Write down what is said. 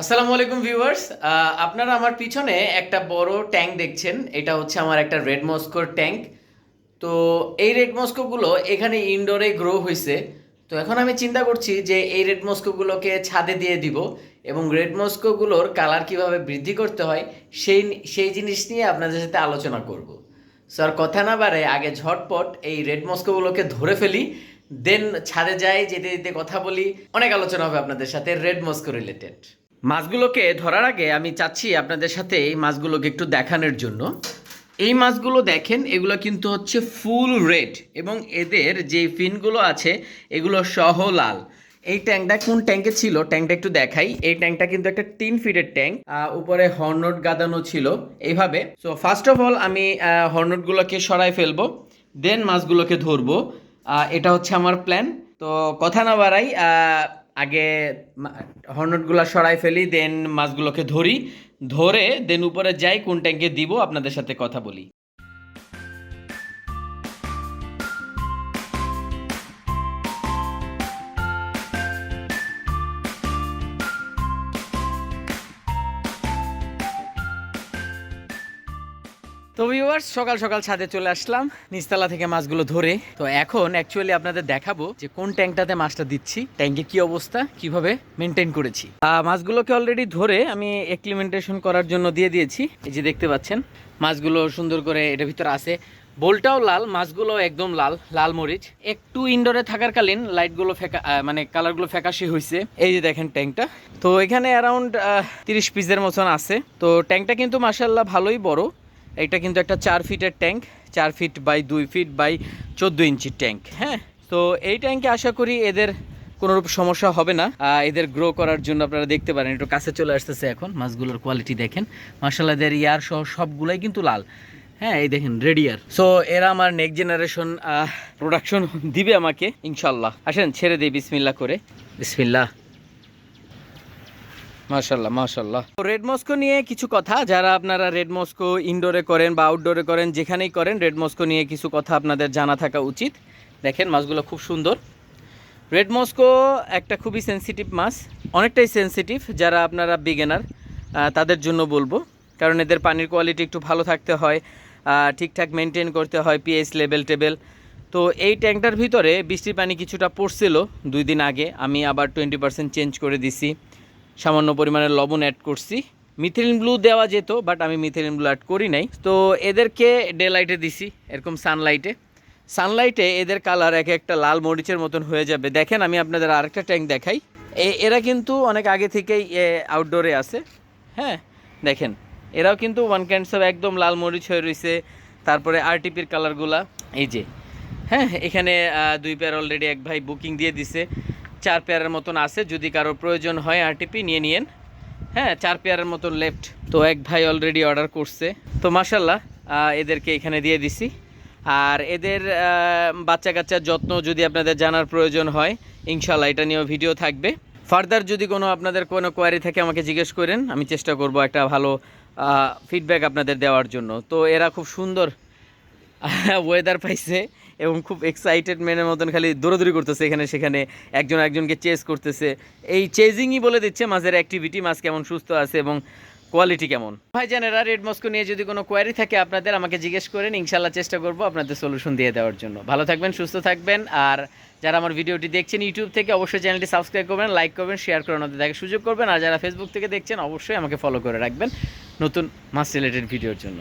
আসসালামু আলাইকুম ভিউয়ার্স। আপনারা আমার পিছনে একটা বড় ট্যাঙ্ক দেখছেন। এটা হচ্ছে আমার একটা রেড মস্কোর ট্যাঙ্ক। তো এই রেড মস্কোগুলো এখানে ইনডোরে গ্রো হয়েছে তো এখন আমি চিন্তা করছি যে এই রেড মস্কোগুলোকে ছাদে দিয়ে দিব এবং রেড মস্কোগুলোর কালার কীভাবে বৃদ্ধি করতে হয় সেই সেই জিনিস নিয়ে আপনাদের সাথে আলোচনা করব। স্যার কথা না বাড়ে আগে ঝটপট এই রেড মস্কোগুলোকে ধরে ফেলি দেন ছাদে যাই, যেতে যেতে কথা বলি। অনেক আলোচনা হবে আপনাদের সাথে রেড মস্কো রিলেটেড মাছগুলোকে ধরার আগে আমি চাচ্ছি আপনাদের সাথে এই মাছগুলোকে একটু দেখানোর জন্য। এই মাছগুলো দেখেন, এগুলো কিন্তু হচ্ছে ফুল রেড এবং এদের যে ফিনগুলো আছে, এগুলো সহ লাল। এই ট্যাঙ্কটা কোন ট্যাঙ্কে ছিল? ট্যাঙ্কটা একটু দেখাই। এই ট্যাঙ্কটা কিন্তু একটা তিন ফিটের ট্যাঙ্ক উপরে হর্নট গাদানো ছিল এইভাবে। সো ফার্স্ট অফ অল আমি হর্নটগুলোকে সরাই ফেলব দেন মাছগুলোকে ধরবো। এটা হচ্ছে আমার প্ল্যান তো, কথা না বাড়াই আগে হর্নটগুলো সরাই ফেলি দেন মাছগুলোকে ধরি। ধরে দেন উপরে যাই, কোন ট্যাঙ্কে দিব, আপনাদের সাথে কথা বলি। তো ভিউয়ার্স সকাল সকাল ছাদে চলে আসলাম, নিচতলা থেকে মাছগুলো ধরে। তো এখন অ্যাকচুয়ালি আপনাদের দেখাবো যে কোন ট্যাঙ্কটাতে মাছটা দিচ্ছি ট্যাঙ্কে কি অবস্থা, কীভাবে মেনটেন করেছি। মাছগুলোকে অলরেডি ধরে আমি এক্লিমেন্টেশন করার জন্য দিয়ে দিয়েছি। এই যে দেখতে পাচ্ছেন, মাছগুলো সুন্দর করে এটার ভিতরে আছে। বোলটাও লাল মাছগুলো একদম লাল লাল মরিচ। একটু ইনডোরে থাকারকালীন লাইটগুলো ফেকা মানে কালারগুলো ফ্যাকাশি হয়েছে এই যে দেখেন ট্যাঙ্কটা। তো এখানে অ্যারাউন্ড তিরিশ পিসের মতন আছে। তো ট্যাঙ্কটা কিন্তু মাসাল্লাহ ভালোই বড়। এটা কিন্তু একটা চার ফিটের ট্যাঙ্ক, চার ফিট বাই দুই ফিট বাই চোদ্দ ইঞ্চির ট্যাঙ্ক হ্যাঁ? তো এই ট্যাঙ্কে আশা করি এদের কোনোরূপ সমস্যা হবে না। এদের গ্রো করার জন্য আপনারা দেখতে পারেন, একটু কাছে চলে আসতেছে এখন, মাছগুলোর কোয়ালিটি দেখেন। মাসাল্লাহ এদের ইয়ার সহ সবগুলাই কিন্তু লাল হ্যাঁ? এই দেখেন রেডিয়ার সো এরা আমার নেক্সট জেনারেশন প্রোডাকশন দিবে আমাকে ইনশাল্লাহ আসেন, ছেড়ে দিই বিসমিল্লা করে। বিসমিল্লাহ। মাশাল্লাহ মাশাল্লাহ রেড মস্কো নিয়ে কিছু কথা, যারা আপনারা রেড মস্কো ইনডোরে করেন বা আউটডোরে করেন, যেখানেই করেন রেড মস্কো নিয়ে কিছু কথা আপনাদের জানা থাকা উচিত। দেখেন, মাছগুলো খুব সুন্দর। রেড মস্কো একটা খুবই সেনসিটিভ মাছ, অনেকটাই সেনসিটিভ যারা আপনারা বিগেনার তাদের জন্য বলব। কারণ এদের পানির কোয়ালিটি একটু ভালো থাকতে হয় ঠিকঠাক মেনটেন করতে হয় পিএইচ লেভেল টেবেল তো এই ট্যাঙ্কটার ভিতরে বৃষ্টির পানি কিছুটা পড়ছিল দুই দিন আগে, আমি আবার টোয়েন্টি পার্সেন্ট চেঞ্জ করে দিছি। সামান্য পরিমাণে লবণ অ্যাড করছি। মিথিলিন ব্লু দেওয়া যেত বাট আমি মিথিলিন ব্লু অ্যাড করি নাই। তো এদেরকে ডে লাইটে দিছি, এরকম সানলাইটে সানলাইটে এদের কালার এক একটা লাল মরিচের মতন হয়ে যাবে। দেখেন, আমি আপনাদের আরেকটা ট্যাঙ্ক দেখাই। এরা কিন্তু অনেক আগে থেকেই আউটডোরে আছে। হ্যাঁ দেখেন, এরাও কিন্তু ওয়ান ক্যান্ডস একদম লাল মরিচ হয়ে রয়েছে তারপরে আরটিপির কালারগুলা এই যে। হ্যাঁ এখানে দুই পেয়ার অলরেডি এক ভাই বুকিং দিয়ে দিছে। চার পেয়ারের মতন আছে, যদি কারোর প্রয়োজন হয় আরটিপি নিয়ে নিয়েন। হ্যাঁ চার পেয়ারের মতন লেফট তো এক ভাই অলরেডি অর্ডার করছে। তো মাসাল্লাহ এদেরকে এখানে দিয়ে দিছি। আর এদের বাচ্চা কাচ্চার যত্ন যদি আপনাদের জানার প্রয়োজন হয় ইনশাল্লাহ এটা নিয়েও ভিডিও থাকবে। ফার্দার যদি কোনো আপনাদের কোনো কোয়ারি থাকে, আমাকে জিজ্ঞেস করেন। আমি চেষ্টা করব একটা ভালো ফিডব্যাক আপনাদের দেওয়ার জন্য। তো এরা খুব সুন্দর ওয়েদার পাইছে। এবং খুব এক্সাইটেড মেনের মতন খালি দৌড়াদৌড়ি করতেছে এখানে, সেখানে একজন একজনকে চেস করতেছে। এই চেজিংই বলে দিচ্ছে মাছের অ্যাক্টিভিটি মাছ কেমন সুস্থ আছে এবং কোয়ালিটি কেমন। ভাই জানেরা রেড মস্কো নিয়ে যদি কোনো কোয়ারি থাকে আপনাদের, আমাকে জিজ্ঞেস করেন ইনশাল্লাহ চেষ্টা করব আপনাদের সলিউশন দিয়ে দেওয়ার জন্য। ভালো থাকবেন, সুস্থ থাকবেন, আর যারা আমার ভিডিওটি দেখছেন ইউটিউব থেকে অবশ্যই চ্যানেলটি সাবস্ক্রাইব করবেন লাইক করবেন শেয়ার করে ওনাদের দেখার সুযোগ করবেন, আর যারা ফেসবুক থেকে দেখছেন, অবশ্যই আমাকে ফলো করে রাখবেন নতুন মাছ রিলেটেড ভিডিওর জন্য।